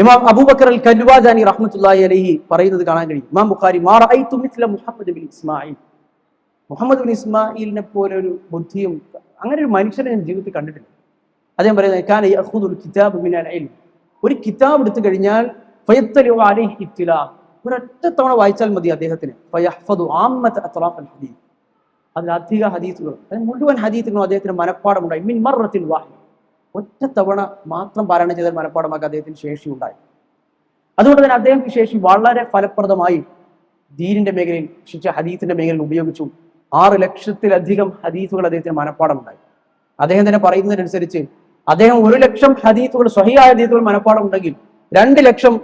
ഇമാം അബൂബക്കർ അൽ കല്ലുവാജാനി റഹ്മത്തുള്ളാഹി അലൈഹി പറയുന്നത് കാണാൻ കഴിയും. Imam Bukhari Muhammad bin Ismail. Muhammad bin ഇസ്മായിലിനെ പോലെ ഒരു ബുദ്ധിയും അങ്ങനെ ഒരു മനുഷ്യനെ ഞാൻ ജീവിതത്തിൽ കണ്ടിട്ടില്ല. അദ്ദേഹം പറയുന്നത് കാന യഖുദുൽ കിതാബ് മിനൽ ഇൽം ഒരു കിതാബ് എടുത്തു കഴിഞ്ഞാൽ ഫയത്തലു അലൈഹി ഇത്തിലാ ഒരൊറ്റ തവണ വായിച്ചാൽ മതി അദ്ദേഹത്തിന്. ഫയഹ്ഫദു ആമ്മത അത്റാഫൽ ഹദീസ്. അതിലധിക ഹദീസുകൾ മുഴുവൻ ഹദീസുകളും അദ്ദേഹത്തിന് മനഃപ്പാടമുണ്ടായി മിൻ മറത്തിൽ വാഹി ഒറ്റ തവണ മാത്രം പാരായണം ചെയ്താൽ മനഃപ്പാടമാക്കാൻ അദ്ദേഹത്തിന് ശേഷി ഉണ്ടായി അതുകൊണ്ട് തന്നെ അദ്ദേഹം ശേഷി വളരെ ഫലപ്രദമായി ദീനിന്റെ മേഖലയിൽ ശിക്ഷ ഹദീസിന്റെ മേഖലയിൽ ഉപയോഗിച്ചു. ആറ് ലക്ഷത്തിലധികം ഹദീസുകൾ അദ്ദേഹത്തിന് മനഃപ്പാടമുണ്ടായി. അദ്ദേഹം തന്നെ പറയുന്നതിനനുസരിച്ച് അദ്ദേഹം ഒരു ലക്ഷം ഹദീസുകൾ സ്വഹിയായ ഹദീസുകൾ മനഃപ്പാടം ഉണ്ടെങ്കിൽ രണ്ട് ലക്ഷം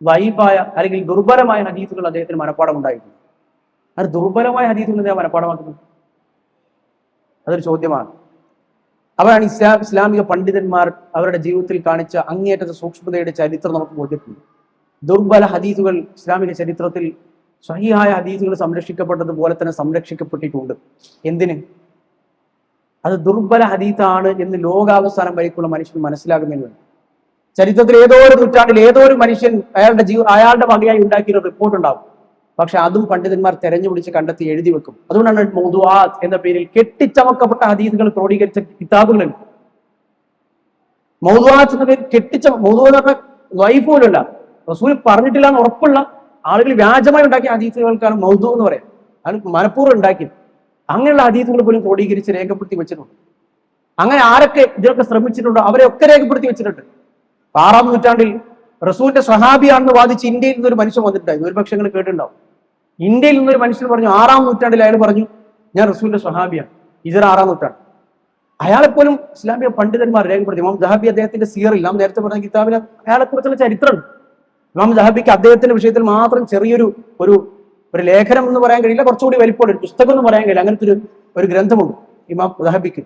വൈബായ അല്ലെങ്കിൽ ദുർബലമായ ഹദീസുകൾ അദ്ദേഹത്തിന് മനഃപ്പാടം ഉണ്ടായിരുന്നു അത് ദുർബലമായ ഹദീസുകൾ എന്തിനാ മനഃപ്പാടമാക്കുന്നത് അതൊരു ചോദ്യമാണ്. അവരാണ് ഇസ്ലാം ഇസ്ലാമിക പണ്ഡിതന്മാർ അവരുടെ ജീവിതത്തിൽ കാണിച്ച അങ്ങേയറ്റത്തെ സൂക്ഷ്മതയുടെ ചരിത്രം നമുക്ക് ബോധ്യപ്പെടുന്നു ദുർബല ഹദീസുകൾ ഇസ്ലാമിക ചരിത്രത്തിൽ സഹിയായ ഹദീസുകൾ സംരക്ഷിക്കപ്പെട്ടതുപോലെ തന്നെ സംരക്ഷിക്കപ്പെട്ടിട്ടുണ്ട്. എന്തിന്? അത് ദുർബല ഹദീത്താണ് എന്ന് ലോകാവസാനം വരയ്ക്കുള്ള മനുഷ്യന് മനസ്സിലാകുന്നതിന് വേണ്ടി. ചരിത്രത്തിൽ ഏതോ ഒരു നൂറ്റാണ്ടിൽ ഏതോ ഒരു മനുഷ്യൻ അയാളുടെ ജീവ അയാളുടെ വകയായി ഉണ്ടാക്കിയ റിപ്പോർട്ട് ഉണ്ടാവും. പക്ഷെ അതും പണ്ഡിതന്മാർ തെരഞ്ഞു പിടിച്ച് കണ്ടെത്തി എഴുതി വെക്കും. അതുകൊണ്ടാണ് മൗദുവാദ് എന്ന പേരിൽ കെട്ടിച്ചമക്കപ്പെട്ട ഹദീസുകൾ ക്രോഡീകരിച്ച കിതാബുകളുണ്ട് മൗദുവാദ് എന്ന പേരിൽ കെട്ടിച്ച മൗദു എന്ന് പറഞ്ഞാൽ പോലുമല്ല. റസൂൽ പറഞ്ഞിട്ടില്ല എന്ന് ഉറപ്പുള്ള ആളുകൾ വ്യാജമായി ഉണ്ടാക്കിയ ഹദീസുകൾക്കാണ് മൗദു എന്ന് പറയാം. അത് മനഃപൂർവം ഉണ്ടാക്കിയത് അങ്ങനെയുള്ള ഹദീസുകൾ പോലും ക്രോഡീകരിച്ച് രേഖപ്പെടുത്തി വെച്ചിട്ടുണ്ട്. അങ്ങനെ ആരൊക്കെ ഇതിനൊക്കെ ശ്രമിച്ചിട്ടുണ്ടോ അവരെ ഒക്കെ രേഖപ്പെടുത്തി വെച്ചിട്ടുണ്ട്. ആറാം നൂറ്റാണ്ടിൽ റസൂലിന്റെ സ്വഹാബിയാണെന്ന് വാദിച്ച് ഇന്ത്യയിൽ ഒരു മനുഷ്യൻ വന്നിട്ടുണ്ടായിരുന്നു. ഒരു പക്ഷേ നിങ്ങൾ കേട്ടിട്ടുണ്ടാവും. ഇന്ത്യയിൽ നിന്നൊരു മനുഷ്യൻ പറഞ്ഞു ആറാം നൂറ്റാണ്ടിൽ അയാൾ പറഞ്ഞു ഞാൻ റസൂലിന്റെ സ്വഹാബിയാണ് ഇതർ ആറാം നൂറ്റാണ്ട്. അയാളെപ്പോലും ഇസ്ലാമിക പണ്ഡിതന്മാർ രേഖപ്പെടുത്തി ഇമാം ജഹാബി അദ്ദേഹത്തിന്റെ സീറിൽ നാം നേരത്തെ പറഞ്ഞ കിതാബിന് അയാളെ കുറിച്ചുള്ള ചരിത്രമുണ്ട് ഇമാം ജഹാബിക്ക് അദ്ദേഹത്തിന്റെ വിഷയത്തിൽ മാത്രം ചെറിയൊരു ഒരു ഒരു ലേഖനം എന്ന് പറയാൻ കഴിയില്ല. കുറച്ചുകൂടി വലിപ്പമുള്ള ഒരു പുസ്തകം എന്ന് പറയാൻ കഴിയില്ല. അങ്ങനത്തെ ഒരു ഒരു ഗ്രന്ഥമുണ്ട് ഇമാം ജഹാബിക്ക്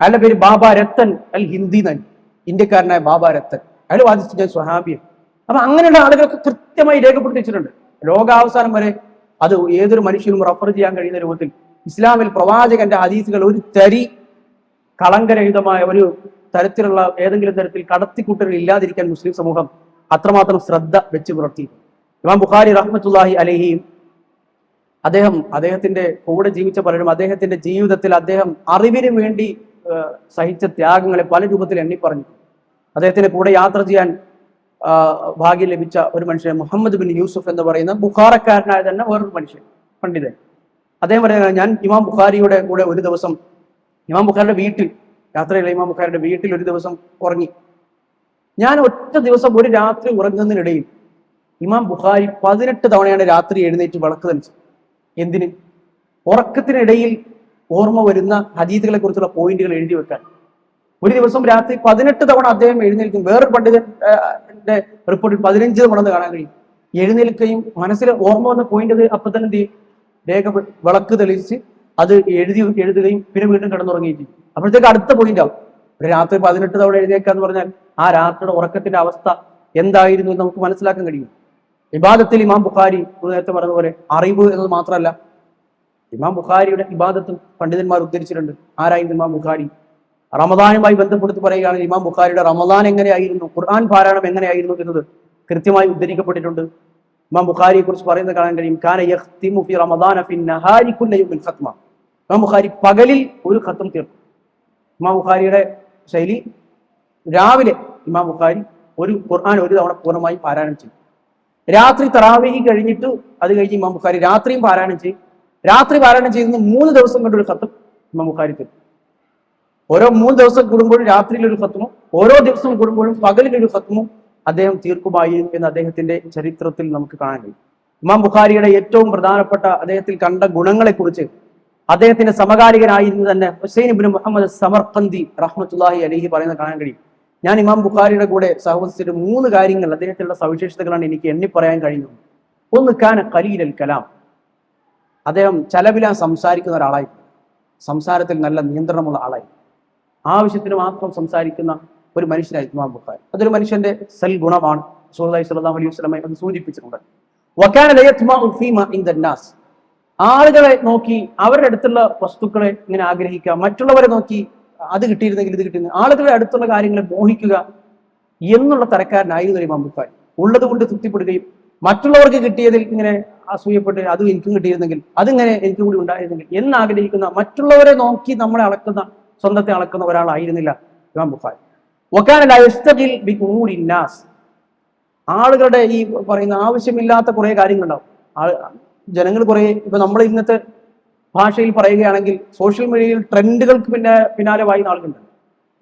അയാളുടെ പേര് ബാബ രത്തൻ അൽ ഹിന്ദി നൻ ഇന്ത്യക്കാരനായ ബാബ രത്തൻ. അയാൾ വാദിച്ചു ഞാൻ സ്വഹാബിയാണ്. അപ്പൊ അങ്ങനെയുള്ള ആളുകളൊക്കെ കൃത്യമായി രേഖപ്പെടുത്തി വെച്ചിട്ടുണ്ട്. ലോകാവസാനം വരെ അത് ഏതൊരു മനുഷ്യനും റഫർ ചെയ്യാൻ കഴിയുന്ന രൂപത്തിൽ. ഇസ്ലാമിൽ പ്രവാചകന്റെ ഹദീസുകൾ ഒരു തരി കളങ്കരഹിതമായ ഒരു തരത്തിലുള്ള ഏതെങ്കിലും തരത്തിൽ കടത്തിക്കൂട്ടലുകൾ ഇല്ലാതിരിക്കാൻ മുസ്ലിം സമൂഹം അത്രമാത്രം ശ്രദ്ധ വെച്ച് പുലർത്തി. ഇമാം ബുഖാരി റഹ്മത്തുല്ലാഹി അലഹിയും അദ്ദേഹം അദ്ദേഹത്തിന്റെ കൂടെ ജീവിച്ച പലരും അദ്ദേഹത്തിന്റെ ജീവിതത്തിൽ അദ്ദേഹം അറിവിന് വേണ്ടി സഹിച്ച ത്യാഗങ്ങളെ പല രൂപത്തിൽ എണ്ണി പറഞ്ഞു അദ്ദേഹത്തിന്റെ കൂടെ യാത്ര ചെയ്യാൻ ഭാഗ്യം ലഭിച്ച ഒരു മനുഷ്യൻ മുഹമ്മദ് ബിൻ യൂസുഫ് എന്ന് പറയുന്ന ബുഖാറക്കാരനായ തന്നെ വേറൊരു മനുഷ്യൻ പണ്ഡിതൻ. അദ്ദേഹം പറയുന്നത് ഞാൻ ഇമാം ബുഖാരിയുടെ കൂടെ ഒരു ദിവസം ഇമാം ബുഖാരിയുടെ വീട്ടിൽ രാത്രിയിലെ ഇമാം ബുഖാരിയുടെ വീട്ടിൽ ഒരു ദിവസം ഉറങ്ങി. ഞാൻ ഒറ്റ ദിവസം ഒരു രാത്രി ഉറങ്ങുന്നതിനിടയിൽ ഇമാം ബുഖാരി പതിനെട്ട് തവണയാണ് രാത്രി എഴുന്നേറ്റ് വിളക്ക് തനിച്ചത് എന്തിന്? ഉറക്കത്തിനിടയിൽ ഓർമ്മ വരുന്ന ഹദീദുകളെ കുറിച്ചുള്ള പോയിന്റുകൾ എഴുതി വെക്കാൻ. ഒരു ദിവസം രാത്രി പതിനെട്ട് തവണ അദ്ദേഹം എഴുന്നേൽക്കും. വേറൊരു പണ്ഡിതന്റെ റിപ്പോർട്ടിൽ പതിനഞ്ച് തവണ കാണാൻ കഴിയും. എഴുന്നേൽക്കുകയും മനസ്സിൽ ഓർമ്മ വന്ന പോയിന്റ് അത് അപ്പൊ തന്നെ എന്ത് ചെയ്യും? രേഖ വിളക്ക് തെളിയിച്ച് അത് എഴുതി എഴുതുകയും പിന്നെ വീണ്ടും കിടന്നുറങ്ങുകയും അപ്പോഴത്തേക്ക് അടുത്ത പോയിന്റ് ആവും. ഒരു രാത്രി പതിനെട്ട് തവണ എഴുന്നേൽക്കുക എന്ന് പറഞ്ഞാൽ ആ രാത്രിയുടെ ഉറക്കത്തിന്റെ അവസ്ഥ എന്തായിരുന്നു എന്ന് നമുക്ക് മനസ്സിലാക്കാൻ കഴിയും. ഇബാദത്തിൽ ഇമാം ബുഖാരി നേരത്തെ പറഞ്ഞ പോലെ അറിവ് എന്നത് മാത്രമല്ല ഇമാം ബുഖാരിയുടെ ഇബാദത്തും പണ്ഡിതന്മാർ ഉദ്ധരിച്ചിട്ടുണ്ട്. ആരായിരുന്നു ഇമാം ബുഖാരി? റമദാനുമായി ബന്ധപ്പെടുത്തി പറയുകയാണെങ്കിൽ ഇമാം ബുഖാരിയുടെ റമദാൻ എങ്ങനെയായിരുന്നു? ഖുർആൻ പാരായണം എങ്ങനെയായിരുന്നു എന്നത് കൃത്യമായി ഉദ്ധരിക്കപ്പെട്ടിട്ടുണ്ട്. ഇമാം ബുഖാരിയെ കുറിച്ച് പറയുന്നത് കാണാൻ കഴിയും. കാന യഖ്തിമു ഫി റമദാന ഫി നഹാരി കുല്ല യൗമിൻ ഖത്മ. ഇമാം ബുഖാരി പകലിൽ ഒരു ഖത്തം തീർക്കും ഇമാം ബുഖാരിയുടെ ശൈലി രാവിലെ ഇമാം ബുഖാരി ഒരു ഖുർആൻ ഒരു തവണ പൂർണമായി പാരായണം ചെയ്യും രാത്രി തറാവേഹി കഴിഞ്ഞിട്ട് അത് കഴിഞ്ഞ് ഇമാം ബുഖാരി രാത്രിയും പാരായണം ചെയ്യും രാത്രി പാരായണം ചെയ്യുന്ന മൂന്ന് ദിവസം കൊണ്ട് ഒരു ഖത്തം ഇമാം ബുഖാരി തരും ഓരോ മൂന്ന് ദിവസം കൂടുമ്പോഴും രാത്രിയിൽ ഒരു ഫത്മും ഓരോ ദിവസം കൂടുമ്പോഴും പകലിൽ ഒരു ഫത്മു അദ്ദേഹം തീർക്കുമായി എന്ന് അദ്ദേഹത്തിന്റെ ചരിത്രത്തിൽ നമുക്ക് കാണാൻ കഴിയും. ഇമാം ബുഖാരിയുടെ ഏറ്റവും പ്രധാനപ്പെട്ട അദ്ദേഹത്തിൽ കണ്ട ഗുണങ്ങളെ കുറിച്ച് അദ്ദേഹത്തിന്റെ സമകാലികനായിരുന്നു തന്നെ ഹുസൈൻ ഇബിൻ മുഹമ്മദ് സമർഖന്തി റഹ്മത്തുല്ലാഹി അലഹി പറയുന്നത് കാണാൻ കഴിയും. ഞാൻ ഇമാം ബുഖാരിയുടെ കൂടെ സഹോദരിച്ചിട്ട് മൂന്ന് കാര്യങ്ങൾ അദ്ദേഹത്തിലുള്ള സവിശേഷതകളാണ് എനിക്ക് എണ്ണി പറയാൻ കഴിയുന്നത്. ഒന്ന് കാന കലീലൽ കലാം. അദ്ദേഹം ചെലവിലാൻ സംസാരിക്കുന്ന ഒരാളായി. സംസാരത്തിൽ നല്ല നിയന്ത്രണമുള്ള ആളായി. ആവശ്യത്തിന് മാത്രം സംസാരിക്കുന്ന ഒരു മനുഷ്യനായിരുന്നു ഇമാം ബുഖാരി. അതൊരു മനുഷ്യന്റെ സൽ ഗുണമാണ്. സുഹൃദായി സല്ലാഹു അലൈഹി വസ്ലമെ അത് സൂചിപ്പിച്ചിട്ടുണ്ട്. ആളുകളെ നോക്കി അവരുടെ അടുത്തുള്ള വസ്തുക്കളെ ഇങ്ങനെ ആഗ്രഹിക്കുക മറ്റുള്ളവരെ നോക്കി അത് കിട്ടിയിരുന്നെങ്കിൽ ഇത് കിട്ടിയിരുന്നു. ആളുകളുടെ അടുത്തുള്ള കാര്യങ്ങളെ മോഹിക്കുക എന്നുള്ള തരക്കാരനായിരുന്നു ഇമാം ബുഖാരി. ഉള്ളത് കൊണ്ട് തൃപ്തിപ്പെടുകയും മറ്റുള്ളവർക്ക് കിട്ടിയതിൽ ഇങ്ങനെ അസൂയപ്പെട്ട് അതും എനിക്കും കിട്ടിയിരുന്നെങ്കിൽ അതിങ്ങനെ എനിക്കും കൂടി ഉണ്ടായിരുന്നെങ്കിൽ എന്നാഗ്രഹിക്കുന്ന മറ്റുള്ളവരെ നോക്കി നമ്മളെ അളക്കുന്ന സ്വന്തത്തെ അളക്കുന്ന ഒരാളായിരുന്നില്ല ഇമാം ബുഖാരി. വക്കാന യസ്തഖിൽ ബി ഉമൂരി ആളുകളുടെ ഈ പറയുന്ന ആവശ്യമില്ലാത്ത കുറെ കാര്യങ്ങളുണ്ടാവും. ആൾ ജനങ്ങൾ കുറേ ഇപ്പൊ നമ്മൾ ഇന്നത്തെ ഭാഷയിൽ പറയുകയാണെങ്കിൽ സോഷ്യൽ മീഡിയയിൽ ട്രെൻഡുകൾക്ക് പിന്നെ പിന്നാലെ വായുന്ന ആളുകളുണ്ട്.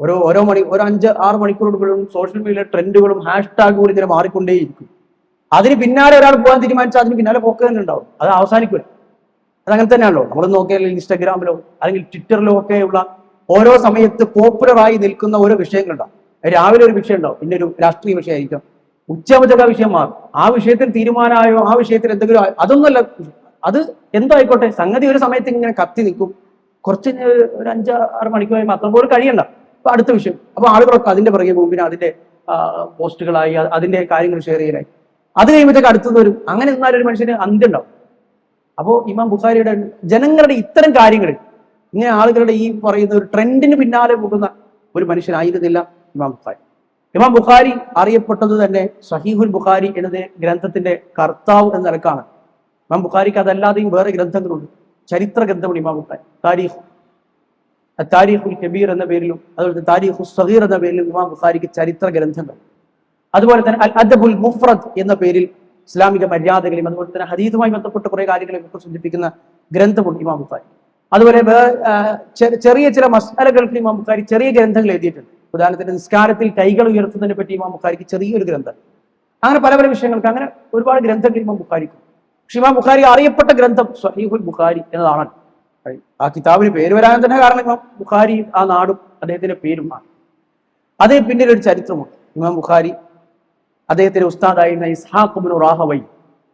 ഓരോ ഓരോ മണി ഒരു അഞ്ച് ആറ് മണിക്കൂറുകളും സോഷ്യൽ മീഡിയ ട്രെൻഡുകളും ഹാഷ്ടാഗുകളും ഇങ്ങനെ മാറിക്കൊണ്ടേയിരിക്കും. അതിന് പിന്നാലെ ഒരാൾ പോകാൻ തീരുമാനിച്ചാൽ അതിന് പിന്നാലെ പോക്ക് തന്നെ ഉണ്ടാവും. അത് അവസാനിക്കില്ല അതങ്ങനെ തന്നെയാണല്ലോ. നമ്മൾ നോക്കിയാൽ ഇൻസ്റ്റാഗ്രാമിലോ അല്ലെങ്കിൽ ട്വിറ്ററിലോ ഒക്കെയുള്ള ഓരോ സമയത്ത് പോപ്പുലറായി നിൽക്കുന്ന ഓരോ വിഷയങ്ങളുണ്ടാവും. രാവിലെ ഒരു വിഷയം ഉണ്ടാവും പിന്നെ ഒരു രാഷ്ട്രീയ വിഷയമായിരിക്കും. ഉച്ചമചക വിഷയം മാറും. ആ വിഷയത്തിൽ തീരുമാനമായോ ആ വിഷയത്തിൽ എന്തെങ്കിലും അതൊന്നുമല്ല. അത് എന്തായിക്കോട്ടെ സംഗതി ഒരു സമയത്ത് ഇങ്ങനെ കത്തി നിൽക്കും. കുറച്ച് ഒരു അഞ്ച് ആറ് മണിക്കൂർ മാത്രം പോലും കഴിയണ്ട. അപ്പൊ അടുത്ത വിഷയം. അപ്പൊ ആളുകളൊക്കെ അതിന്റെ പുറകെ പോകും. പിന്നെ അതിന്റെ പോസ്റ്റുകളായി അതിന്റെ കാര്യങ്ങൾ ഷെയർ ചെയ്യാനായി. അത് കഴിയുമ്പോഴത്തേക്ക് അടുത്തത് വരും. അങ്ങനെ നിന്നാൽ ഒരു മനുഷ്യന് അന്ത്യം ഉണ്ടാവും. അപ്പോ ഇമാം ബുഖാരിയുടെ ജനങ്ങളുടെ ഇത്തരം കാര്യങ്ങളിൽ ഇങ്ങനെ ആളുകളുടെ ഈ പറയുന്ന ഒരു ട്രെൻഡിന് പിന്നാലെ പോകുന്ന ഒരു മനുഷ്യനായിരുന്നില്ല ഇമാം ബുഖാരി. ഇമാം ബുഖാരി അറിയപ്പെട്ടത് തന്നെ സഹീഹുൽ ബുഖാരി എന്നത് ഗ്രന്ഥത്തിന്റെ കർത്താവ് എന്ന നിലക്കാണ്. ഇമാം ബുഖാരിക്ക് അതല്ലാതെയും വേറെ ഗ്രന്ഥങ്ങളുണ്ട്. ചരിത്ര ഗ്രന്ഥമാണ് ഇമാം ബുഖാരി. താരീഖ്. താരീഖുൽ കബീർ എന്ന പേരിലും അതുപോലെ താരീഖു സഹീർ എന്ന പേരിലും ഇമാം ബുഖാരിക്ക് ചരിത്ര ഗ്രന്ഥങ്ങൾ. അതുപോലെ തന്നെ അദബുൽ മുഫ്രദ് എന്ന പേരിൽ ഇസ്ലാമിക മര്യാദകളെയും അതുപോലെ തന്നെ ഹദീദുമായി ബന്ധപ്പെട്ട കുറേ കാര്യങ്ങളെ സൂചിപ്പിക്കുന്ന ഗ്രന്ഥമുണ്ട് ഇമാം ബുഖാരി. അതുപോലെ ചെറിയ ചില മസാലകൾക്ക് ഇമാം ബുഖാരി ചെറിയ ഗ്രന്ഥങ്ങൾ എഴുതിയിട്ടുണ്ട്. ഉദാഹരണത്തിന് നിസ്കാരത്തിൽ കൈകൾ ഉയർത്തുന്നതിനെ പറ്റി ഇമാം ബുഖാരിക്ക് ചെറിയൊരു ഗ്രന്ഥം. അങ്ങനെ പല പല വിഷയങ്ങൾക്ക് അങ്ങനെ ഒരുപാട് ഗ്രന്ഥങ്ങൾ ഇമാം ബുഖാരിക്ക് പക്ഷെ ഇമാം ബുഖാരി അറിയപ്പെട്ട ഗ്രന്ഥം സഹീഹുൽ ബുഖാരി എന്നതാണ്. ആ കിതാബിന് പേര് വരാൻ തന്നെ കാരണം ഇമാം ബുഖാരി ആ നാടും അദ്ദേഹത്തിന്റെ പേരുമാണ് അത് പിന്നീട് ഒരു ചരിത്രമുണ്ട്. ഇമാം ബുഖാരി അദ്ദേഹത്തിന്റെ ഉസ്താദായിരുന്ന ഇസ്ഹാഖ് ബിൻ റാഹവൈ.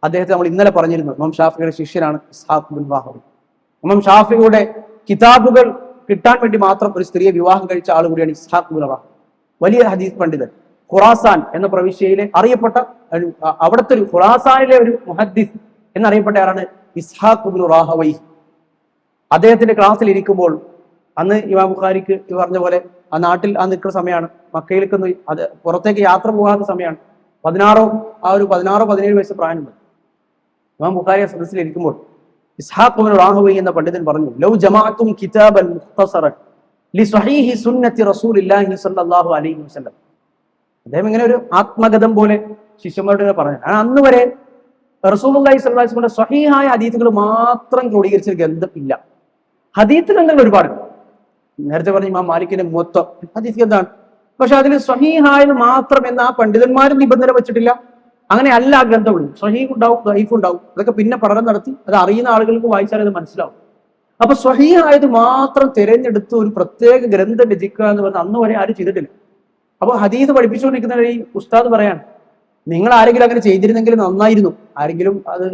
അദ്ദേഹത്തെ നമ്മൾ ഇന്നലെ പറഞ്ഞിരുന്നു. ഇമാം ഷാഫിയുടെ ശിഷ്യനാണ് ഇസ്ഹാഖ് ബിൻ റാഹവൈ. ഇമാം ഷാഫിയുടെ കിതാബുകൾ കിട്ടാൻ വേണ്ടി മാത്രം ഒരു സ്ത്രീയെ വിവാഹം കഴിച്ച ആൾ കൂടിയാണ് ഇസ്ഹാഖ് ബിൻ വലിയ ഹദീസ് പണ്ഡിതൻ. ഖുറാസാൻ എന്ന പ്രവിശ്യയിലെ അറിയപ്പെട്ട അവിടുത്തെ ഒരു ഖുറാസാനിലെ ഒരു മുഹദ്ദിസ് എന്നറിയപ്പെട്ട ആരാണ്? Ishaq bin Rahawayh. അദ്ദേഹത്തിന്റെ ക്ലാസ്സിൽ ഇരിക്കുമ്പോൾ അന്ന് ഇമാം ബുഖാരിക്ക് ഈ പറഞ്ഞ പോലെ ആ നാട്ടിൽ ആ നിൽക്കുന്ന സമയമാണ്. മക്കയിലേക്ക് അത് പുറത്തേക്ക് യാത്ര പോകാത്ത സമയമാണ്. പതിനാറോ ആ ഒരു പതിനാറോ പതിനേഴ് വയസ്സ് പ്രായമുണ്ട്. ഇമാം ബുഖാരി സദസ്സിൽ ഇരിക്കുമ്പോൾ ഇസ്ഹാഖ് ബിൻ റാഹുവൈ എന്ന പണ്ഡിതൻ പറഞ്ഞു ലൗ ജമാഅത്തും കിതാബൻ മുഖ്തസറൻ ലി സ്വഹീഹി സുന്നത്തി റസൂലില്ലാഹി സ്വല്ലല്ലാഹു അലൈഹി വസല്ലം. അദ്ദേഹം ഇങ്ങനെ ഒരു ആത്മഗതം പോലെ ശിഷ്യന്മാരോട് പറഞ്ഞു. ഞാൻ അന്ന് വരെ റസൂലുള്ളാഹി സ്വല്ലല്ലാഹി അലൈഹി വസല്ലം സ്വഹീഹായ ഹദീസുകൾ മാത്രം ക്രോഡീകരിച്ച ഗ്രന്ഥം ഇല്ല. ഹദീത്ത് ഗ്രന്ഥങ്ങൾ ഒരുപാട് നേരത്തെ പറഞ്ഞു ഇമാം മാലിക്കിന്റെ മൊത്തം ഹദീസ് ഗ്രന്ഥമാണ്. പക്ഷെ അതിൽ സ്വഹീഹായത് മാത്രം എന്ന് ആ പണ്ഡിതന്മാരും നിബന്ധന വെച്ചിട്ടില്ല. അങ്ങനെ അല്ല ആ ഗ്രന്ഥമുള്ളൂ സ്വഹീഹ് ഉണ്ടാവും ദൈഫ് ഉണ്ടാവും അതൊക്കെ പിന്നെ പഠനം നടത്തി അത് അറിയുന്ന ആളുകൾക്ക് വായിച്ചാൽ അത് മനസ്സിലാവും. അപ്പൊ സ്വഹീഹായത് മാത്രം തിരഞ്ഞെടുത്ത് ഒരു പ്രത്യേക ഗ്രന്ഥം രചിക്കുക എന്ന് പറഞ്ഞാൽ അന്ന് വരെ ആരും ചെയ്തിട്ടില്ല. അപ്പൊ ഹദീസ് പഠിപ്പിച്ചുകൊണ്ടിരിക്കുന്ന ഈ ഉസ്താദ് പറയാണ് നിങ്ങൾ ആരെങ്കിലും അങ്ങനെ ചെയ്തിരുന്നെങ്കിൽ നന്നായിരുന്നു. ആരെങ്കിലും അത്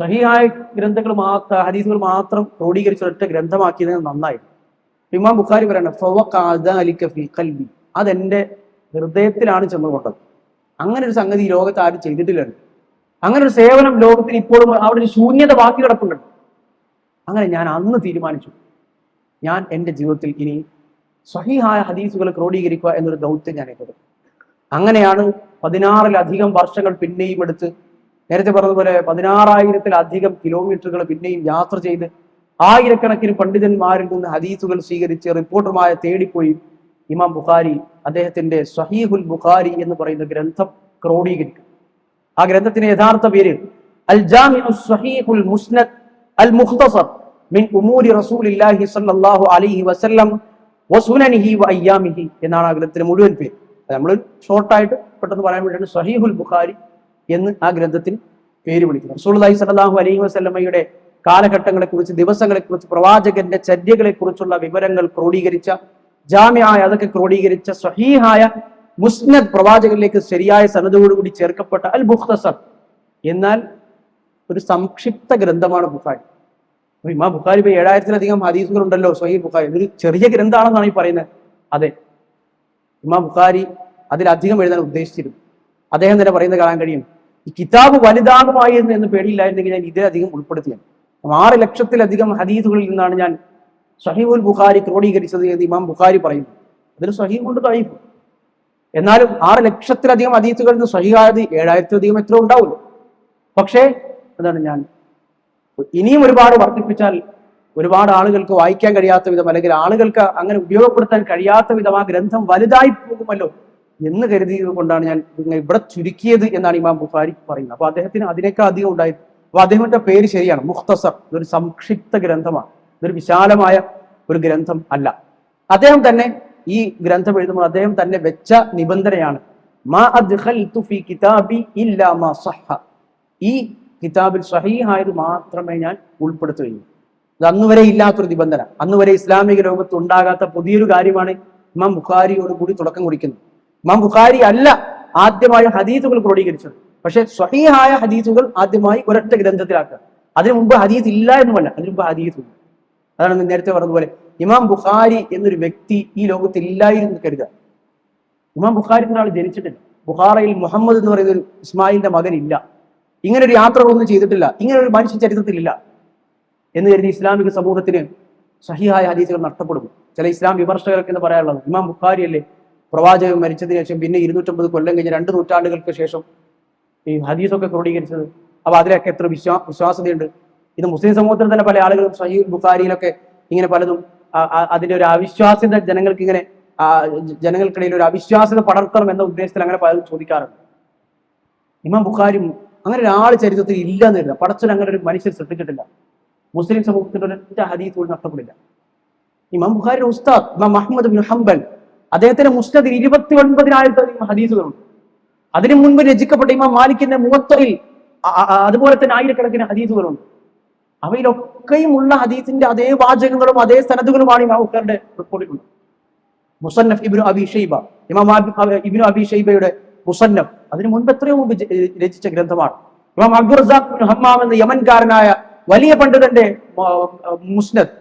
സഹിയായ ഗ്രന്ഥങ്ങൾ മാത്രം ഹദീസുകൾ മാത്രം ക്രോഡീകരിച്ച ഒറ്റ ഗ്രന്ഥമാക്കിയത് നന്നായിരുന്നു. ഇമാം ബുഖാരി പറയണം. അതെന്റെ ഹൃദയത്തിലാണ് ചെന്നുകൊണ്ടത്. അങ്ങനെ ഒരു സംഗതി ലോകത്ത് ആരും ചെയ്തിട്ടില്ല അങ്ങനെ ഒരു സേവനം ലോകത്തിന് ഇപ്പോഴും അവിടെ ഒരു ശൂന്യത ബാക്കി കിടപ്പുണ്ട്. അങ്ങനെ ഞാൻ അന്ന് തീരുമാനിച്ചു. ഞാൻ എന്റെ ജീവിതത്തിൽ ഇനി സ്വഹീഹായ ഹദീസുകൾ ക്രോഡീകരിക്കുക എന്നൊരു ദൗത്യം ഞാൻ ഏറ്റെടുത്തു. അങ്ങനെയാണ് പതിനാറിലധികം വർഷങ്ങൾ പിന്നെയും എടുത്ത് നേരത്തെ പറഞ്ഞതുപോലെ പതിനാറായിരത്തിലധികം കിലോമീറ്ററുകൾ പിന്നെയും യാത്ര ചെയ്ത് ആയിരക്കണക്കിന് പണ്ഡിതന്മാരിൽ നിന്ന് ഹദീസുകൾ സ്വീകരിച്ച് റിപ്പോർട്ടർമാരെ തേടിപ്പോയി ഇമാം ബുഖാരി അദ്ദേഹത്തിന്റെ സഹീഹുൽ ബുഖാരി എന്ന് പറയുന്ന ഗ്രന്ഥം ക്രോഡീകരിക്കും. ആ ഗ്രന്ഥത്തിന്റെ യഥാർത്ഥ പേര് അൽ ജാമിഉ സഹീഹുൽ മുസ്നദ് അൽ മുഖ്തസർ മിൻ ഉമൂരി റസൂലില്ലാഹി സ്വല്ലല്ലാഹു അലൈഹി വസല്ലം വസുനനിഹി വ എന്നാണ് ആ ഗ്രന്ഥത്തിന്റെ മുഴുവൻ പേര്. നമ്മൾ ഷോർട്ടായിട്ട് പെട്ടെന്ന് പറയാൻ വേണ്ടിയാണ് സഹീഹുൽ ബുഖാരി എന്ന് ആ ഗ്രന്ഥത്തിന് പേര് വിളിക്കുന്നത്. റസൂലുള്ളാഹി സ്വല്ലല്ലാഹു അലൈഹി വസല്ലമയുടെ കാലഘട്ടങ്ങളെ കുറിച്ച് ദിവസങ്ങളെ കുറിച്ച് പ്രവാചകന്റെ ചര്യകളെക്കുറിച്ചുള്ള വിവരങ്ങൾ ക്രോഡീകരിച്ച ജാമ്യായ അതൊക്കെ ക്രോഡീകരിച്ച സഹീഹായ മുസ്നദ് പ്രവാചകനിലേക്ക് ശരിയായ സന്നദ്ധയോടുകൂടി ചേർക്കപ്പെട്ട അൽ ബുഖ്തസർ എന്നാൽ ഒരു സംക്ഷിപ്ത ഗ്രന്ഥമാണ് ബുഖാരി. ഇമാ ബുഖാരി ഇപ്പൊ ഏഴായിരത്തിലധികം ഹദീസുകൾ ഉണ്ടല്ലോ സഹീ ബുഖാരി. ഇതൊരു ചെറിയ ഗ്രന്ഥമാണെന്നാണ് ഈ പറയുന്നത്. അതെ. ഇമാ ബുഖാരി അതിലധികം എഴുതാൻ ഉദ്ദേശിച്ചിരുന്നു. അദ്ദേഹം തന്നെ പറയുന്നത് കാണാൻ കഴിയും. ഈ കിതാബ് വലുതാകുമായിരുന്നു എന്ന് പേടിയില്ലായിരുന്നെങ്കിൽ ഞാൻ ഇതിലധികം ഉൾപ്പെടുത്തിയാണ് ആറ് ലക്ഷത്തിലധികം ഹദീസുകളിൽ നിന്നാണ് ഞാൻ സഹീബുൽ ബുഖാരി ക്രോഡീകരിച്ചത് എന്ന് ഇമാം ബുഖാരി പറയുന്നു. അതിൽ സഹീബ് കൊണ്ട് തൈഫ് എന്നാലും ആറ് ലക്ഷത്തിലധികം അതീത്തുകളിൽ നിന്ന് സഹിയായത് ഏഴായിരത്തിലധികം എത്ര ഉണ്ടാവുമല്ലോ. പക്ഷേ അതാണ് ഞാൻ? ഇനിയും ഒരുപാട് വർദ്ധിപ്പിച്ചാൽ ഒരുപാട് ആളുകൾക്ക് വായിക്കാൻ കഴിയാത്ത വിധം അല്ലെങ്കിൽ ആളുകൾക്ക് അങ്ങനെ ഉപയോഗപ്പെടുത്താൻ കഴിയാത്ത വിധം ആ ഗ്രന്ഥം വലുതായി പോകുമല്ലോ എന്ന് കരുതിയത് കൊണ്ടാണ് ഞാൻ ഇവിടെ ചുരുക്കിയത് എന്നാണ് ഇമാം ബുഖാരി പറയുന്നത്. അപ്പൊ അദ്ദേഹത്തിന് അതിനേക്കാൾ അധികം ഉണ്ടായി. അപ്പൊ അദ്ദേഹത്തിന്റെ പേര് ശരിയാണ്. മുഖ്തസർ. ഇതൊരു സംക്ഷിപ്ത ഗ്രന്ഥമാണ്. ഇതൊരു വിശാലമായ ഒരു ഗ്രന്ഥം അല്ല. അദ്ദേഹം തന്നെ ഈ ഗ്രന്ഥം എഴുതുമ്പോൾ അദ്ദേഹം തന്നെ വെച്ച നിബന്ധനയാണ്. മാ കിതാബി ഇല്ലാ മാ സഹ ഈ കിതാബിൽ സഹീഹായത് മാത്രമേ ഞാൻ ഉൾപ്പെടുത്തുകയുള്ളൂ. അത് അന്നുവരെ ഇല്ലാത്തൊരു നിബന്ധന. അന്നുവരെ ഇസ്ലാമിക ലോകത്ത് ഉണ്ടാകാത്ത പുതിയൊരു കാര്യമാണ് ഇമാം ബുഖാരിയോട് കൂടി തുടക്കം കുറിക്കുന്നത്. ഇമാം ബുഖാരി അല്ല ആദ്യമായി ഹദീസുകൾ ക്രോഡീകരിച്ചത്. പക്ഷെ സ്വഹീഹായ ഹദീസുകൾ ആദ്യമായി ഒരൊറ്റ ഗ്രന്ഥത്തിലാക്കുക. അതിനു മുമ്പ് ഹദീസ് ഇല്ല എന്നുമല്ല. അതിനു മുമ്പ് ഹദീസ് ഉണ്ട് അതാണ് നേരത്തെ പറഞ്ഞതുപോലെ ഇമാം ബുഖാരി എന്നൊരു വ്യക്തി ഈ ലോകത്ത് ഇല്ലായിരുന്നു കരുതുക. ഇമാം ബുഖാരി എന്നൊരാൾ ജനിച്ചിട്ടില്ല. ബുഖാറയിൽ മുഹമ്മദ് എന്ന് പറയുന്ന ഒരു ഇസ്മായിലിന്റെ മകൻ ഇല്ല ഇങ്ങനെ ഒരു യാത്രകളൊന്നും ചെയ്തിട്ടില്ല. ഇങ്ങനെ ഒരു മനുഷ്യ ചരിത്രത്തിലില്ല എന്ന് കരുതി ഇസ്ലാമിക സമൂഹത്തിന് സഹിയായ ഹദീസുകൾ നഷ്ടപ്പെടും ചില ഇസ്ലാം വിമർശകർക്ക് എന്ന് പറയാനുള്ളത് ഇമാം ബുഖാരി അല്ലേ? പ്രവാചകൻ മരിച്ചതിന് ശേഷം പിന്നെ ഇരുന്നൂറ്റമ്പത് കൊല്ലം കഴിഞ്ഞ് രണ്ട് നൂറ്റാണ്ടുകൾക്ക് ശേഷം ഈ ഹദീസൊക്കെ ക്രോഡീകരിച്ചത്. അപ്പൊ അതിലൊക്കെ എത്ര വിശ്വാ വിശ്വാസതയുണ്ട് ഇത് മുസ്ലിം സമൂഹത്തിൽ തന്നെ പല ആളുകളും സഹീൽ ബുഖാരിയിലൊക്കെ ഇങ്ങനെ പലതും അതിന്റെ ഒരു അവിശ്വാസ്യത ജനങ്ങൾക്ക് ഇങ്ങനെ ജനങ്ങൾക്കിടയിൽ ഒരു അവിശ്വാസ്യത പടർത്തണം എന്ന ഉദ്ദേശത്തിൽ അങ്ങനെ പലരും ചോദിക്കാറുണ്ട്. ഇമാം ബുഖാരി അങ്ങനെ ഒരാൾ ചരിത്രത്തിൽ ഇല്ല എന്ന് കരുതാം പടച്ചൻ അങ്ങനെ ഒരു മനുഷ്യൻ സൃഷ്ടിച്ചിട്ടില്ല മുസ്ലിം സമൂഹത്തിന്റെ ഒരൊറ്റ ഹദീസ് പോലും നഷ്ടപ്പെടില്ല. ഇമാം ബുഖാരിയുടെ ഉസ്താദ് ഇമാം അഹമ്മദ് ബിൻ ഹംബൽ അദ്ദേഹത്തിന്റെ മുസ്തദിൽ ഇരുപത്തി ഒൻപതിനായിരത്തി ഹദീസുകളുണ്ട്. അതിനു മുൻപ് രചിക്കപ്പെട്ട ഇമാം മാലിക്കിന്റെ മുവത്തയിൽ അതുപോലെ തന്നെ ആയിരക്കണക്കിന് ഹദീസുകളുണ്ട്. അവയിലൊക്കെയും ഉള്ള ഹദീസിന്റെ അതേ വാചകങ്ങളും അതേ സനദുകളുമാണ് ഇമാം ബുഖാരിയുടെ റിപ്പോർട്ടിലുള്ളത്. മുസന്നഫ് ഇബ്നു അബി ഷൈബ ഇമാം ഇബിനു അബി ഷൈബയുടെ മുസന്നഫ് അതിനു മുൻപ് എത്രയോ മുമ്പ് രചിച്ച ഗ്രന്ഥമാണ്. ഇമാം അബ്ദുൾ റസാഖ് ഹമ്മാം എന്ന യമൻകാരനായ വലിയ പണ്ഡിതന്റെ മുസ്നദ്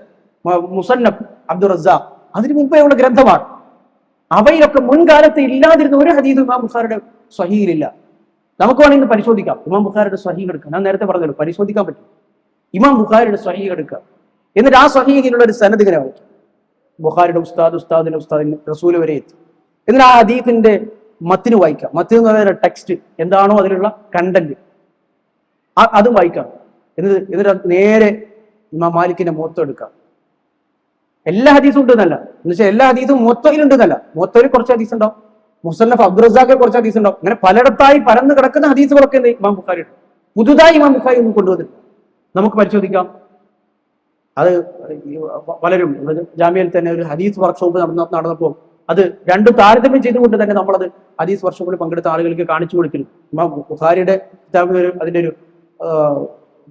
മുസന്നഫ് അബ്ദുൾ റസാഖ് അതിനു മുമ്പേ ഉള്ള ഗ്രന്ഥമാണ്. അവയിലൊക്കെ മുൻകാലത്ത് ഇല്ലാതിരുന്ന ഒരു ഹദീസ് ഇമാം ബുഖാരുടെ സ്വഹീലില്ല നമുക്ക് വേണമെങ്കിൽ പരിശോധിക്കാം. ഇമാം ബുഖാരുടെ സ്വഹീൽ എടുക്കാം. ഞാൻ നേരത്തെ പറഞ്ഞല്ലോ പരിശോധിക്കാൻ പറ്റും. ഇമാം ബുഖാരിയുടെ സ്വഹീഹ് എടുക്കുക. എന്നിട്ട് ആ സ്വഹീഹിനുള്ള ഒരു സനത് ഇങ്ങനെ വായിക്കും ബുഖാരിയുടെ ഉസ്താദ് ഉസ്താദിന്റെ ഉസ്താദിന് റസൂൽ വരെ എത്തി. എന്നിട്ട് ആ ഹദീഫിന്റെ മത്തിന് വായിക്കാം മത്തിന് എന്ന് പറയുന്ന ടെക്സ്റ്റ് എന്താണോ അതിലുള്ള കണ്ടന്റ് അതും വായിക്കാം എന്നിട്ട് എന്നിട്ട് നേരെ ഇമാം മാലിക്കിന്റെ മൊത്തം എടുക്കാം എല്ലാ ഹദീസും ഉണ്ടെന്നല്ല. എന്ന് വെച്ചാൽ എല്ലാ ഹദീസും മൊത്തയിൽ ഉണ്ടെന്നല്ല. മൊത്തയിൽ കുറച്ച് ഹദീസ് ഉണ്ടാവും. മുസന്നഫ് അബ്ദുറസാഖിൽ കുറച്ച് ഹദീസ് ഉണ്ടാവും. അങ്ങനെ പലയിടത്തായി പരന്ന് കിടക്കുന്ന ഹദീസുകളൊക്കെ ഇമാം ബുഖാരി പുതുതായി ഇമാം ബുഖാരി ഒന്നും കൊണ്ടുവന്നില്ല നമുക്ക് പരിശോധിക്കാം. അത് പലരും ജാമ്യയിൽ തന്നെ ഒരു ഹദീസ് വർക്ക്ഷോപ്പ് നടന്ന നടന്നപ്പോൾ അത് രണ്ടും താരതമ്യം ചെയ്തുകൊണ്ട് തന്നെ നമ്മളത് ഹദീസ് വർക്ക്ഷോപ്പിൽ പങ്കെടുത്ത ആളുകൾക്ക് കാണിച്ചു കൊടുക്കുന്നു. ബുഖാരിയുടെ കിതാബിൽ ഒരു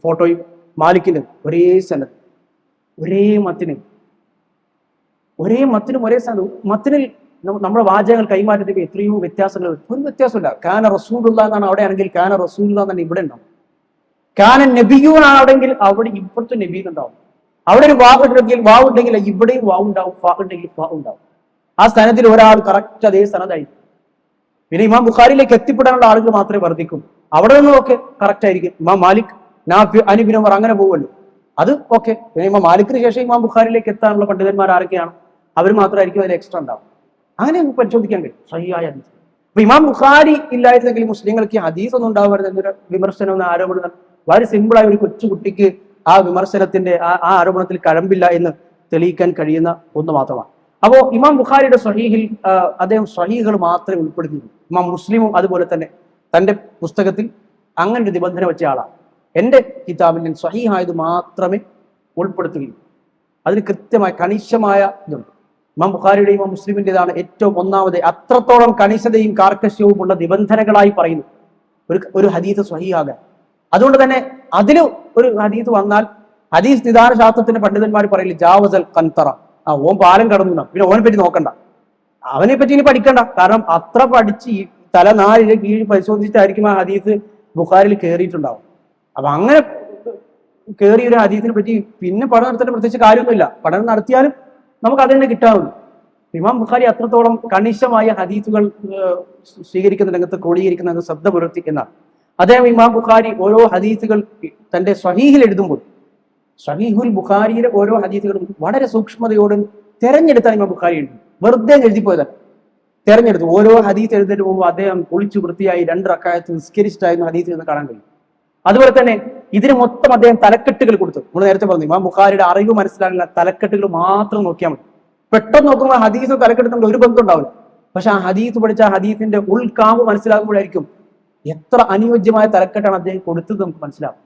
ഫോട്ടോയും മാലിക്കിന് ഒരേ സ്ഥലത്ത് ഒരേ മത്തിന്. ഒരേ മത്തിനും ഒരേ സ്ഥലം മത്തിനിൽ നമ്മ- നമ്മുടെ വാചകങ്ങൾ കൈമാറ്റത്തിൽ എത്രയോ വ്യത്യാസങ്ങൾ. ഒരു വ്യത്യാസമില്ല. കാന റസൂലുള്ള എന്നാണ് അവിടെ ആണെങ്കിൽ കാന റസൂലുള്ള തന്നെ ഇവിടെ ഉണ്ടാവും. കാന നബിയൂനാണ് ആണെങ്കിൽ അവിടെ ഇപ്പുറത്ത് നബീൻ ഉണ്ടാവും. അവിടെ ഒരു വാവ് ഉണ്ടെങ്കിൽ വാവ് ഉണ്ടെങ്കിൽ ഇവിടെയും വാവ് ഉണ്ടാവും ഫാ ഉണ്ടെങ്കിൽ ഫാ ഉണ്ടാവും. ആ സ്ഥാനത്തിൽ ഒരാൾ കറക്റ്റ് അതേ സ്ഥാനത്തായി പിന്നെ ഇമാം ബുഖാരിയിലേക്ക് എത്തിപ്പെടാനുള്ള ആളുകൾ മാത്രമേ വർദ്ധിക്കും. അവിടെ നിന്നൊക്കെ കറക്റ്റ് ആയിരിക്കും. ഇമാം മാലിക് നാഫി അങ്ങനെ പോകുമല്ലോ അത് ഓക്കെ പിന്നെ ഇമാം മാലിക്കിന് ശേഷം ഇമാം ബുഖാരിയിലേക്ക് എത്താനുള്ള പണ്ഡിതന്മാർ ആരൊക്കെയാണ്? അവർ മാത്രമായിരിക്കും അതിൽ എക്സ്ട്രാ ഉണ്ടാവും അങ്ങനെ നമുക്ക് പരിശോധിക്കാൻ കഴിയും. സഹിയായ അപ്പൊ ഇമാം ബുഖാരി ഇല്ലായിരുന്നെങ്കിൽ മുസ്ലിങ്ങൾക്ക് ഹദീസ് ഒന്നും ഉണ്ടാവരുത് എന്നൊരു വിമർശനം ആരോപണം വളരെ സിമ്പിളായ ഒരു കൊച്ചുകുട്ടിക്ക് ആ വിമർശനത്തിന്റെ ആ ആ ആരോപണത്തിൽ കഴമ്പില്ല എന്ന് തെളിയിക്കാൻ കഴിയുന്ന ഒന്ന് മാത്രമാണ്. അപ്പോൾ ഇമാം ബുഖാരിയുടെ സ്വഹീഹിൽ അദ്ദേഹം സ്വഹീഹുകൾ മാത്രമേ ഉൾപ്പെടുത്തിയിരുന്നു ഇമാം മുസ്ലിമും അതുപോലെ തന്നെ തന്റെ പുസ്തകത്തിൽ അങ്ങനെ ഒരു നിബന്ധന വെച്ച ആളാണ്. എന്റെ കിതാബിൽ ഞാൻ സ്വഹീഹായത് മാത്രമേ ഉൾപ്പെടുത്തുകയുള്ളൂ. അതിന് കൃത്യമായ കണിശമായ ഇതുണ്ട്. ഇമാം ബുഖാരിയുടെ ഇമാം മുസ്ലിമിന്റെതാണ് ഏറ്റവും ഒന്നാമത് അത്രത്തോളം കണിശതയും കാർക്കശ്യവും ഉള്ള നിബന്ധനകളായി പറയുന്നു ഒരു ഒരു ഹദീസ് സ്വഹീഹാകാൻ അതുകൊണ്ട് തന്നെ അതിൽ ഒരു ഹദീസ് വന്നാൽ ഹദീസ് നിദാന ശാസ്ത്രത്തിന്റെ പണ്ഡിതന്മാർ പറയില്ല ജാവസൽ കന്തറ ആ ഓൻ പാലം കടന്നു പിന്നെ ഓനെ പറ്റി നോക്കണ്ട. അവനെ പറ്റി ഇനി പഠിക്കണ്ട. കാരണം അത്ര പഠിച്ച് ഈ തല നാലിലെ കീഴിൽ പരിശോധിച്ചിട്ടായിരിക്കും ആ ഹദീസ് ബുഖാരിൽ കയറിയിട്ടുണ്ടാവും അപ്പൊ അങ്ങനെ കയറിയ ഒരു ഹദീസിനെ പറ്റി പിന്നെ പഠനം നടത്തേണ്ട പ്രത്യേകിച്ച് കാര്യമൊന്നുമില്ല. പഠനം നടത്തിയാലും നമുക്ക് അതിനെ കിട്ടാവുന്നു ഇമാം ബുഖാരി അത്രത്തോളം കണിശമായ ഹദീസുകൾ സ്വീകരിക്കുന്ന രംഗത്ത് ക്രോഡീകരിക്കുന്ന രംഗത്ത് എന്നാണ് അദ്ദേഹം ഇമാം ബുഖാരി ഓരോ ഹദീസുകൾ തന്റെ സ്വഹീഹിൽ എഴുതുമ്പോൾ സ്വഹീഹുൽ ബുഖാരിയിലെ ഓരോ ഹദീസുകളും വളരെ സൂക്ഷ്മതയോടും തെരഞ്ഞെടുത്താണ് ഇമാം ബുഖാരി എഴുതുന്നത്. വെറുതെ എഴുതിപ്പോയത് തെരഞ്ഞെടുത്തു. ഓരോ ഹദീസ് എഴുതിട്ട് പോകുമ്പോൾ അദ്ദേഹം കുളിച്ചു വൃത്തിയായി രണ്ട് റക്കായത്ത് നിസ്കരിച്ചിട്ടായിരുന്നു ഹദീസ് എന്ന് കാണാൻ കഴിയും. അതുപോലെ തന്നെ ഇതിന് മൊത്തം അദ്ദേഹം തലക്കെട്ടുകൾ കൊടുത്തു. നമ്മൾ നേരത്തെ പറഞ്ഞു ഇമാം ബുഖാരിയുടെ അറിവ് മനസ്സിലാകില്ല തലക്കെട്ടുകൾ മാത്രം നോക്കിയാൽ മതി. പെട്ടെന്ന് നോക്കുമ്പോൾ ഹദീസ് തലക്കെട്ട് ഒരു ബന്ധം ഉണ്ടാവില്ല. പക്ഷെ ആ ഹദീസ് പഠിച്ച ആ ഹദീസിന്റെ ഉൾക്കാമ്പ് മനസ്സിലാകുമ്പോഴായിരിക്കും എത്ര അനുയോജ്യമായ തലക്കെട്ടാണ് അദ്ദേഹം കൊടുത്തത് നമുക്ക് മനസ്സിലാവും.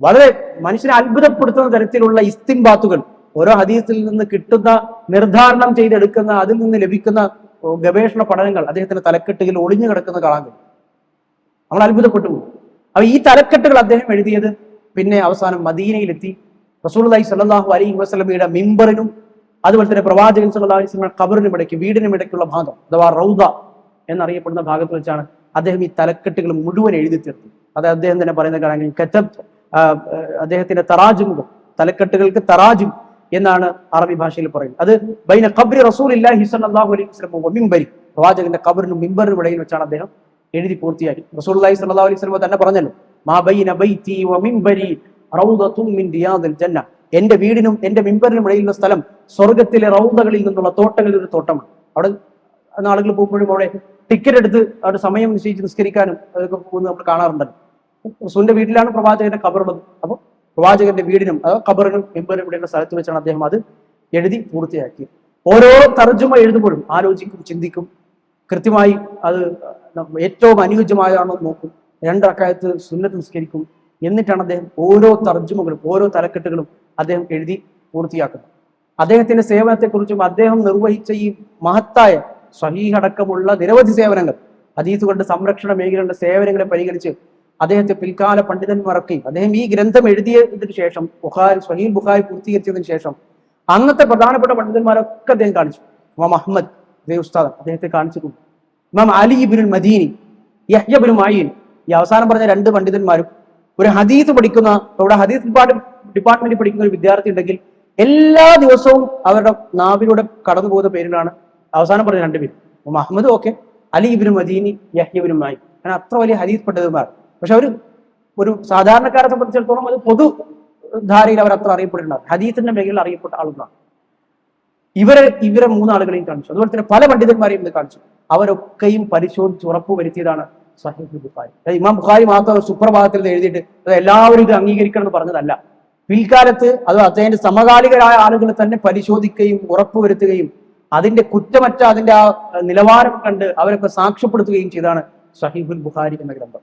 വളരെ മനുഷ്യനെ അത്ഭുതപ്പെടുത്തുന്ന തരത്തിലുള്ള ഇസ്തിംബാത്തുകൾ ഓരോ ഹദീസിൽ നിന്ന് കിട്ടുന്ന നിർദ്ധാരണം ചെയ്തെടുക്കുന്ന അതിൽ നിന്ന് ലഭിക്കുന്ന ഗവേഷണ പഠനങ്ങൾ അദ്ദേഹത്തിന്റെ തലക്കെട്ടുകളിൽ ഒളിഞ്ഞു കിടക്കുന്ന കാണാൻ കഴിയും നമ്മൾ അത്ഭുതപ്പെട്ടു പോകും. അപ്പൊ ഈ തലക്കെട്ടുകൾ അദ്ദേഹം എഴുതിയത് പിന്നെ അവസാനം മദീനയിലെത്തി. റസൂലുള്ളാഹി സ്വല്ലല്ലാഹു അലൈഹി വസല്ലമയുടെ മിമ്പറിനും അതുപോലെ തന്നെ പ്രവാചകൻ സല്ലല്ലാഹു അലൈഹി വസല്ലമയുടെ ഖബറിനും ഇടയ്ക്ക് വീടിനും ഇടയ്ക്കുള്ള ഭാഗം അഥവാ റൗദ എന്നറിയപ്പെടുന്ന ഭാഗത്ത് വെച്ചാണ് അദ്ദേഹം ഈ തലക്കെട്ടുകൾ മുഴുവൻ എഴുതി തീർത്തു. അത് അദ്ദേഹം തന്നെ പറയുന്ന കാണാൻ കറ്റബ് അദ്ദേഹത്തിന്റെ തറാജുമുഖം തലക്കെട്ടുകൾക്ക് തറാജും എന്നാണ് അറബി ഭാഷയിൽ പറയുന്നത്. അത് ബൈന ഖബ്രി റസൂൽ അലൈഹി മിമ്പരി പ്രവാചകന്റെ ഖബറിനും മിമ്പറിനും ഇടയിൽ വെച്ചാണ് അദ്ദേഹം എഴുതി പൂർത്തിയാക്കി. റസൂലുള്ളാഹി സ്വല്ലല്ലാഹു അലൈഹി വസല്ലം തന്നെ പറഞ്ഞല്ലോ മാ ബൈന ബൈതി വ മിംബരി മിൻ ജന്ന. എന്റെ വീടിനും എന്റെ മിമ്പറിനും ഇടയിലുള്ള സ്ഥലം സ്വർഗത്തിലെ റൗദകളിൽ നിന്നുള്ള തോട്ടങ്ങളിൽ ഒരു തോട്ടമാണ്. അവിടെ ആളുകൾ പോകുമ്പോഴും അവിടെ ടിക്കറ്റ് എടുത്ത് അവിടെ സമയം നിശ്ചയിച്ച് നിസ്കരിക്കാനും അതൊക്കെ പോകുന്നത് നമ്മൾ കാണാറുണ്ടല്ലോ. റസൂലിന്റെ വീട്ടിലാണ് പ്രവാചകന്റെ ഖബറുള്ളത് അപ്പോൾ പ്രവാചകന്റെ വീടിനും അതോ കബറിനും മെമ്പറിനും ഇവിടെയുള്ള സ്ഥലത്ത് വെച്ചാണ് അദ്ദേഹം അത് എഴുതി പൂർത്തിയാക്കിയത്. ഓരോ തർജമ എഴുതുമ്പോഴും ആലോചിക്കും ചിന്തിക്കും. കൃത്യമായി അത് ഏറ്റവും അനുയോജ്യമായാണോ നോക്കും. രണ്ടക്കാലത്ത് സുന്നത്ത് നിസ്കരിക്കും. എന്നിട്ടാണ് അദ്ദേഹം ഓരോ തർജമകളും ഓരോ തലക്കെട്ടുകളും അദ്ദേഹം എഴുതി പൂർത്തിയാക്കുന്നത്. അദ്ദേഹത്തിന്റെ സേവനത്തെക്കുറിച്ചും അദ്ദേഹം നിർവഹിച്ച ഈ മഹത്തായ സ്വഹീഹ് അടക്കമുള്ള നിരവധി സേവനങ്ങൾ. ഹദീസുകളുടെ സംരക്ഷണ മേഖലകളുടെ സേവനങ്ങളെ പരിഗണിച്ച് അദ്ദേഹത്തെ പിൽക്കാല പണ്ഡിതന്മാരൊക്കെ അദ്ദേഹം ഈ ഗ്രന്ഥം എഴുതിയതിന് ശേഷം ബുഖാരി സഹീൽ ബുഖാരി പൂർത്തീകരിച്ചതിന് ശേഷം അന്നത്തെ പ്രധാനപ്പെട്ട പണ്ഡിതന്മാരൊക്കെ അദ്ദേഹം കാണിച്ചു. ഇമാം അഹമ്മദ് ഇതേ ഉസ്താദ് അദ്ദേഹത്തെ കാണിച്ചിട്ടുണ്ട്. ഇമാം അലി ഇബിനുൽ മദീനി യഹ്യബിനു മായിൻ ഈ അവസാനം പറഞ്ഞ രണ്ട് പണ്ഡിതന്മാരും ഒരു ഹദീസ് പഠിക്കുന്ന അവിടെ ഹദീസ് ഡിപ്പാർട്ട്മെന്റ് ഡിപ്പാർട്ട്മെന്റിൽ പഠിക്കുന്ന ഒരു വിദ്യാർത്ഥി ഉണ്ടെങ്കിൽ എല്ലാ ദിവസവും അവരുടെ നാവിലൂടെ കടന്നു പോകുന്ന പേരിലാണ് അവസാനം പറഞ്ഞ രണ്ടുപേരും പേര്. അഹമ്മദ് ഓക്കെ അലി ഇബിനും മദീനി യഹ്യബിനുമായി കാരണം അത്ര വലിയ ഹദീസ് പണ്ഡിതന്മാർ പക്ഷെ അവർ ഒരു സാധാരണക്കാരെ സംബന്ധിച്ചിടത്തോളം അത് പൊതു ധാരയിൽ അവർ അത്ര അറിയപ്പെട്ടിട്ടുണ്ടാകും ഹദീസിന്റെ മേഖലയിൽ അറിയപ്പെട്ട ആളുകളാണ്. ഇവരെ ഇവരെ മൂന്നാളുകളെയും കാണിച്ചു. അതുപോലെ തന്നെ പല പണ്ഡിതന്മാരെയും ഇത് കാണിച്ചു. അവരൊക്കെയും പരിശോധിച്ച് ഉറപ്പ് വരുത്തിയതാണ് സഹീഹ് ബുഖാരി. ഇമാം ബുഖാരി മാത്രം സുപ്രഭാതത്തിൽ എഴുതിയിട്ട് അത് എല്ലാവരും ഇത് അംഗീകരിക്കണം എന്ന് പറഞ്ഞതല്ല. പിൽക്കാലത്ത് അത് അദ്ദേഹത്തിന്റെ സമകാലികരായ ആളുകൾ തന്നെ പരിശോധിക്കുകയും ഉറപ്പുവരുത്തുകയും അതിന്റെ കുറ്റമറ്റ അതിന്റെ ആ നിലവാരം കണ്ട് അവരൊക്കെ സാക്ഷ്യപ്പെടുത്തുകയും ചെയ്താണ് സഹീഹുൽ ബുഖാരി എന്ന ഗ്രന്ഥം.